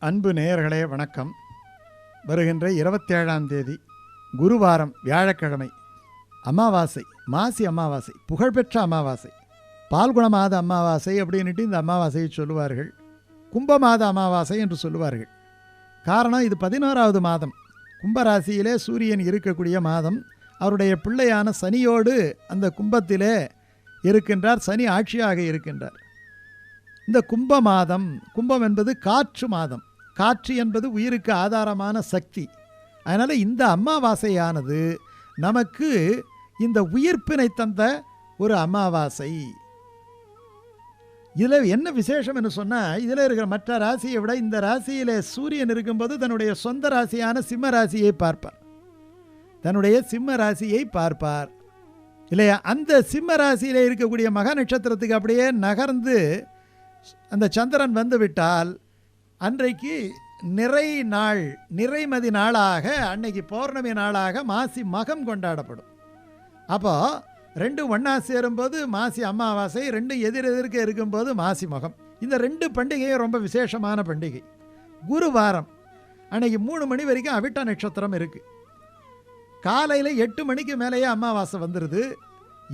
அன்பு நேயர்களே வணக்கம். வருகின்ற இருபத்தேழாம் தேதி குருவாரம் வியாழக்கிழமை. அமாவாசை மாசி அமாவாசை புகழ்பெற்ற அமாவாசை. பால்குண மாத அமாவாசை அப்படின்னுட்டு இந்த அமாவாசையை சொல்லுவார்கள். கும்ப மாத அமாவாசை என்று சொல்லுவார்கள். காரணம் இது பதினோராவது மாதம். கும்பராசியிலே சூரியன் இருக்கக்கூடிய மாதம். அவருடைய பிள்ளையான சனியோடு அந்த கும்பத்திலே இருக்கின்றார். சனி ஆட்சியாக இருக்கின்றார். இந்த கும்ப மாதம் கும்பம் என்பது காற்று மாதம். காற்று என்பது உயிருக்கு ஆதாரமான சக்தி. அதனால் இந்த அமாவாசையானது நமக்கு இந்த உயிர்ப்பினை தந்த ஒரு அமாவாசை. இதில் என்ன விசேஷம் என்று சொன்னால் இதில் இருக்கிற மற்ற ராசியை விட இந்த ராசியில் சூரியன் இருக்கும்போது தன்னுடைய சொந்த ராசியான சிம்ம ராசியை பார்ப்பார். தன்னுடைய சிம்ம ராசியை பார்ப்பார். இல்லையா? அந்த சிம்ம ராசியில் இருக்கக்கூடிய மக நட்சத்திரத்துக்கு அப்படியே நகர்ந்து அந்த சந்திரன் வந்துவிட்டால் அன்றைக்கு நிறை நாள் நிறைமதி நாளாக அன்னைக்கு பௌர்ணமி நாளாக மாசி மகம் கொண்டாடப்படும். அப்போது ரெண்டும் ஒன்றா சேரும்போது மாசி அமாவாசை ரெண்டும் எதிரெதிர்க்க இருக்கும்போது மாசி மகம். இந்த ரெண்டு பண்டிகையும் ரொம்ப விசேஷமான பண்டிகை. குருவாரம். அன்னைக்கு மூணு மணி வரைக்கும் அவிட்ட நட்சத்திரம் இருக்குது காலையில் எட்டு மணிக்கு மேலேயே அமாவாசை வந்துடுது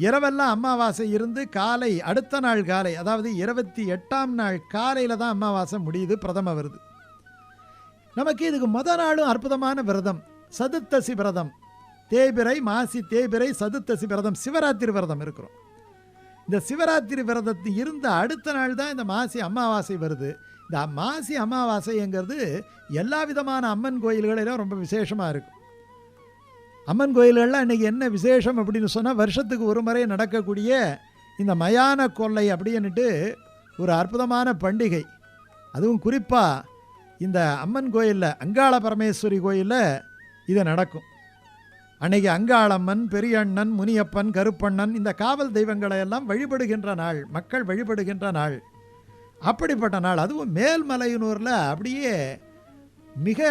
இரவெல்லாம் அமாவாசை இருந்து காலை அடுத்த நாள் காலை அதாவது இருபத்தி எட்டாம் நாள் காலையில் தான் அமாவாசை முடியுது பிரதம வருது. நமக்கு இதுக்கு முத நாளும் அற்புதமான விரதம் சதுர்த்தசி விரதம். தேய்பிரை மாசி தேய்பிரை சதுர்த்தசி விரதம் சிவராத்திரி விரதம் இருக்கிறோம். இந்த சிவராத்திரி விரதத்து இருந்த அடுத்த நாள் தான் இந்த மாசி அமாவாசை வருது. இந்த மாசி அமாவாசைங்கிறது எல்லா விதமான அம்மன் கோயில்களிலும் ரொம்ப விசேஷமாக இருக்கும். அம்மன் கோயில்கள்லாம் இன்றைக்கி என்ன விசேஷம் அப்படின்னு சொன்னால் வருஷத்துக்கு ஒரு முறை நடக்கக்கூடிய இந்த மயான கொள்ளை அப்படின்னுட்டு ஒரு அற்புதமான பண்டிகை. அதுவும் குறிப்பாக இந்த அம்மன் கோயிலில் அங்காள பரமேஸ்வரி கோயிலில் இது நடக்கும். அன்னைக்கு அங்காளம்மன் பெரியண்ணன் முனியப்பன் கருப்பண்ணன் இந்த காவல் தெய்வங்களை எல்லாம் வழிபடுகின்ற நாள் மக்கள் வழிபடுகின்ற நாள். அப்படிப்பட்ட நாள். அதுவும் மேல்மலையனூரில் அப்படியே மிக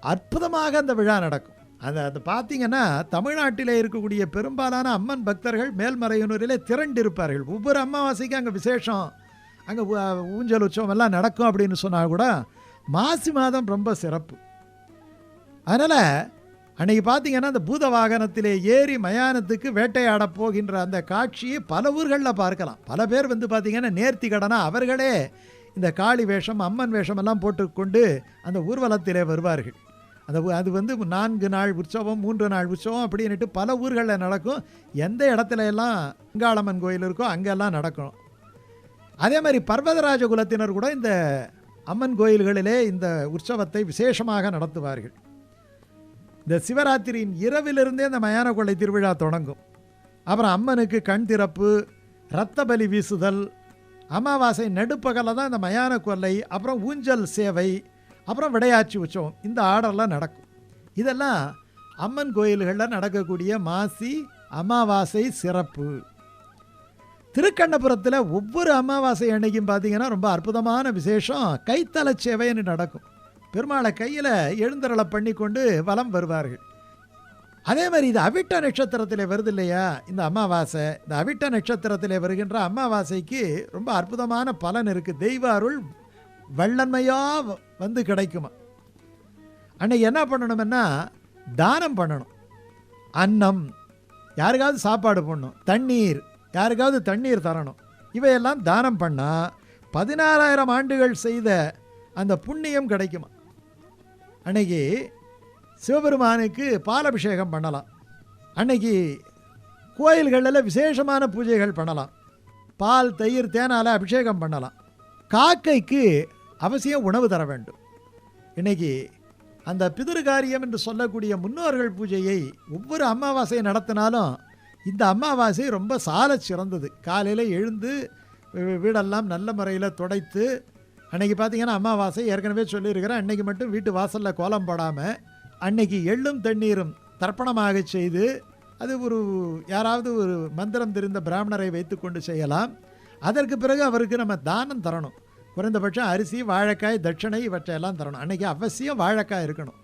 அற்புதமாக அந்த விழா நடக்கும். அதை அது பார்த்தீங்கன்னா தமிழ்நாட்டில் இருக்கக்கூடிய பெரும்பாலான அம்மன் பக்தர்கள் மேல்மறையனூரிலே திரண்டிருப்பார்கள். ஒவ்வொரு அம்மாவாசைக்கும் அங்கே விசேஷம். அங்கே ஊஞ்சல் உற்சவம் எல்லாம் நடக்கும் அப்படின்னு சொன்னால் கூட மாசி மாதம் ரொம்ப சிறப்பு. அதனால் அன்றைக்கி பார்த்தீங்கன்னா அந்த பூத வாகனத்திலே ஏறி மயானத்துக்கு வேட்டையாட போகின்ற அந்த காட்சியை பல ஊர்களில் பார்க்கலாம். பல பேர் வந்து பார்த்திங்கன்னா நேர்த்தி கடனாக அவர்களே இந்த காளி வேஷம் அம்மன் வேஷம் எல்லாம் போட்டுக்கொண்டு அந்த ஊர்வலத்திலே வருவார்கள். அந்த அது வந்து நான்கு நாள் உற்சவம் மூன்று நாள் உற்சவம் அப்படின்னுட்டு பல ஊர்களில் நடக்கும். எந்த இடத்துல எல்லாம் அங்காளம்மன் கோயில் இருக்கோ அங்கெல்லாம் நடக்கும். அதே மாதிரி பர்வதராஜ குலத்தினர் கூட இந்த அம்மன் கோயில்களிலே இந்த உற்சவத்தை விசேஷமாக நடத்துவார்கள். இந்த சிவராத்திரியின் இரவிலிருந்தே இந்த மயான கொள்ளை திருவிழா தொடங்கும். அப்புறம் அம்மனுக்கு கண் திறப்பு இரத்த பலி வீசுதல் அமாவாசை நடுப்பகலில் தான் இந்த மயான கொள்ளை அப்புறம் ஊஞ்சல் சேவை அப்புறம் விடையாட்சி உற்சவம் இந்த ஆர்டர்லாம் நடக்கும். இதெல்லாம் அம்மன் கோயில்களில் நடக்கக்கூடிய மாசி அமாவாசை சிறப்பு. திருக்கண்ணபுரத்தில் ஒவ்வொரு அமாவாசை அன்னைக்கும் பார்த்தீங்கன்னா ரொம்ப அற்புதமான விசேஷம். கைத்தல சேவைன்னு நடக்கும். பெருமாளை கையில் எழுந்தருளை பண்ணி கொண்டு வலம் வருவார்கள். அதே மாதிரி இது அவிட்ட நட்சத்திரத்தில் வருது இல்லையா? இந்த அமாவாசை. இந்த அவிட்ட நட்சத்திரத்தில் வருகின்ற அமாவாசைக்கு ரொம்ப அற்புதமான பலன் இருக்குது தெய்வ அருள் வெள்ளன்மையாக வந்து கிடைக்குமா? அன்னைக்கு என்ன பண்ணணும்னா தானம் பண்ணணும். அன்னம் யாருக்காவது சாப்பாடு போடணும். தண்ணீர் யாருக்காவது தண்ணீர் தரணும். இவையெல்லாம் தானம் பண்ணால் பதினாறாயிரம் ஆண்டுகள் செய்த அந்த புண்ணியம் கிடைக்குமா? அன்னைக்கு சிவபெருமானுக்கு பாலபிஷேகம் பண்ணலாம். அன்னைக்கு கோயில்களில் விசேஷமான பூஜைகள் பண்ணலாம். பால் தயிர் தேனால் அபிஷேகம் பண்ணலாம். காக்கைக்கு அவசியம் உணவு தர வேண்டும். இன்னைக்கு அந்த பிதிருகாரியம் என்று சொல்லக்கூடிய முன்னோர்கள் பூஜையை ஒவ்வொரு அமாவாசையை நடத்தினாலும் இந்த அமாவாசை ரொம்ப சால சிறந்தது. காலையில் எழுந்து வீடெல்லாம் நல்ல முறையில் துடைத்து அன்னைக்கு பார்த்திங்கன்னா அமாவாசை ஏற்கனவே சொல்லியிருக்கிறேன். அன்றைக்கி மட்டும் வீட்டு வாசலில் கோலம் போடாமல் அன்னைக்கு எள்ளும் தண்ணீரும் தர்ப்பணமாக செய்து அது ஒரு யாராவது ஒரு மந்திரம் தெரிந்த பிராமணரை வைத்துக்கொண்டு செய்யலாம். அதற்கு பிறகு அவருக்கு நம்ம தானம் தரணும். குறைந்தபட்சம் அரிசி வாழைக்காய் தட்சணை இவற்றையெல்லாம் தரணும். அன்றைக்கி அவசியம் வாழைக்காய் இருக்கணும்.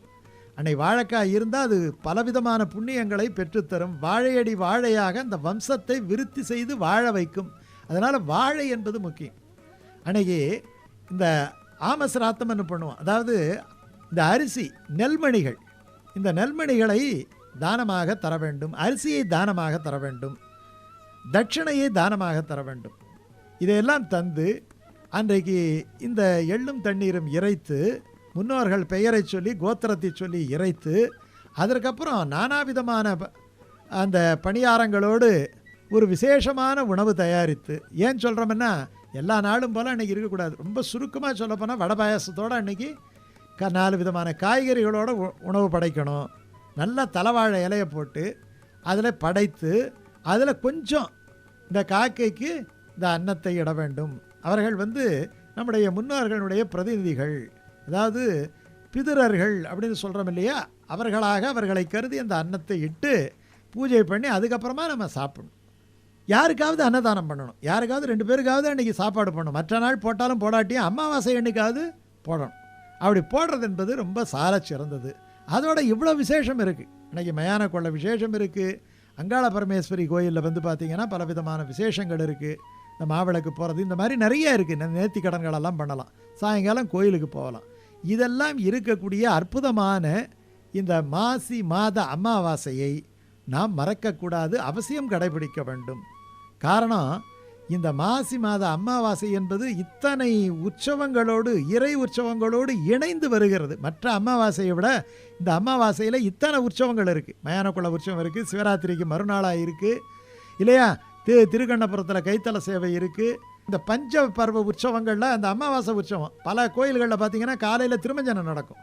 அன்னை வாழைக்காய் இருந்தால் அது பலவிதமான புண்ணியங்களை பெற்றுத்தரும். வாழையடி வாழையாக அந்த வம்சத்தை விருத்தி செய்து வாழ வைக்கும். அதனால் வாழை என்பது முக்கியம். அன்னைக்கு இந்த ஆமசிராத்தம்னு பண்ணுவோம்? அதாவது இந்த அரிசி நெல்மணிகள். இந்த நெல்மணிகளை தானமாக தர வேண்டும். அரிசியை தானமாக தர வேண்டும். தட்சிணையை தானமாக தர வேண்டும். இதையெல்லாம் தந்து அன்றைக்கு இந்த எள்ளும் தண்ணீரும் இறைத்து முன்னோர்கள் பெயரை சொல்லி கோத்திரத்தை சொல்லி இறைத்து அதற்கப்புறம் நானாவிதமான ப- அந்த பணியாரங்களோடு ஒரு விசேஷமான உணவு தயாரித்து ஏன் சொல்கிறோம்னா எல்லா நாளும் போல் அன்றைக்கி இருக்கக்கூடாது. ரொம்ப சுருக்கமாக சொல்லப்போனால் வடை பாயாசத்தோடு அன்றைக்கி க நாலு விதமான காய்கறிகளோடு உ- உணவு படைக்கணும். நல்லா தலைவாழை இலையை போட்டு அதில் படைத்து அதில் கொஞ்சம் இந்த காக்கைக்கு இந்த அன்னத்தை இட வேண்டும். அவர்கள் வந்து நம்முடைய முன்னோர்களுடைய பிரதிநிதிகள் அதாவது பிதுரர்கள் அப்படின்னு சொல்கிறோம் இல்லையா? அவர்களாக அவர்களை கருதி அந்த அன்னத்தை இட்டு பூஜை பண்ணி அதுக்கப்புறமா நம்ம சாப்பிடணும். யாருக்காவது அன்னதானம் பண்ணணும். யாருக்காவது ரெண்டு பேருக்காவது அன்றைக்கி சாப்பாடு பண்ணணும் மற்ற நாள் போட்டாலும் போடாட்டியும் அமாவாசை அன்னைக்காவது போடணும். அப்படி போடுறது என்பது ரொம்ப சால சிறந்தது. அதோட இவ்வளோ விசேஷம் இருக்குது இன்றைக்கி மயான கொள்ள விசேஷம் இருக்குது அங்காள பரமேஸ்வரி கோயிலில் வந்து பார்த்திங்கன்னா பல விதமான விசேஷங்கள் இருக்குது இந்த மாவிளக்கு போகிறது இந்த மாதிரி நிறைய இருக்குது நேர்த்தி கடன்களெல்லாம் பண்ணலாம். சாயங்காலம் கோயிலுக்கு போகலாம். இதெல்லாம் இருக்கக்கூடிய அற்புதமான இந்த மாசி மாத அமாவாசையை நாம் மறக்கக்கூடாது அவசியம் கடைபிடிக்க வேண்டும். காரணம் இந்த மாசி மாத அமாவாசை என்பது இத்தனை உற்சவங்களோடு இறை உற்சவங்களோடு இணைந்து வருகிறது. மற்ற அமாவாசையை விட இந்த அமாவாசையில் இத்தனை உற்சவங்கள் இருக்குது மயானக்குள்ள உற்சவம் இருக்குது சிவராத்திரிக்கு மறுநாளாக இருக்குது இல்லையா? திரு திருக்கண்ணபுரத்தில் கைத்தல சேவை இருக்குது இந்த பஞ்ச பர்வ உற்சவங்களில் அந்த அமாவாசை உற்சவம். பல கோயில்களில் பார்த்தீங்கன்னா காலையில் திருமஞ்சனம் நடக்கும்.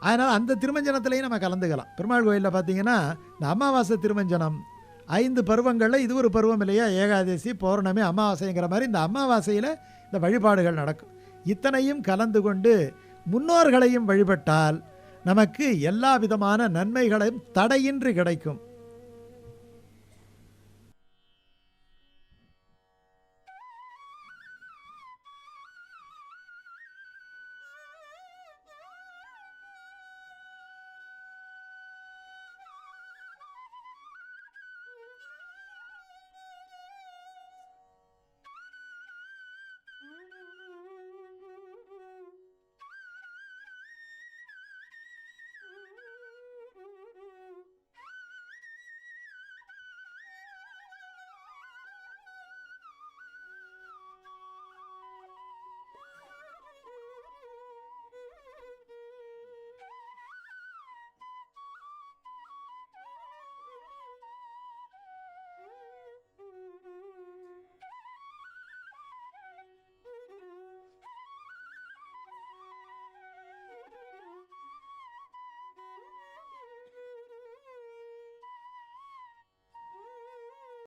அதனால் அந்த திருமஞ்சனத்திலையும் நம்ம கலந்துக்கலாம். பெருமாள் கோயிலில் பார்த்தீங்கன்னா இந்த அமாவாசை திருமஞ்சனம் ஐந்து பருவங்களில் இது ஒரு பருவம் இல்லையா? ஏகாதசி பௌர்ணமி அமாவாசைங்கிற மாதிரி இந்த அமாவாசையில் இந்த வழிபாடுகள் நடக்கும். இத்தனையும் கலந்து கொண்டு முன்னோர்களையும் வழிபட்டால் நமக்கு எல்லா விதமான நன்மைகளையும் தடையின்றி கிடைக்கும்.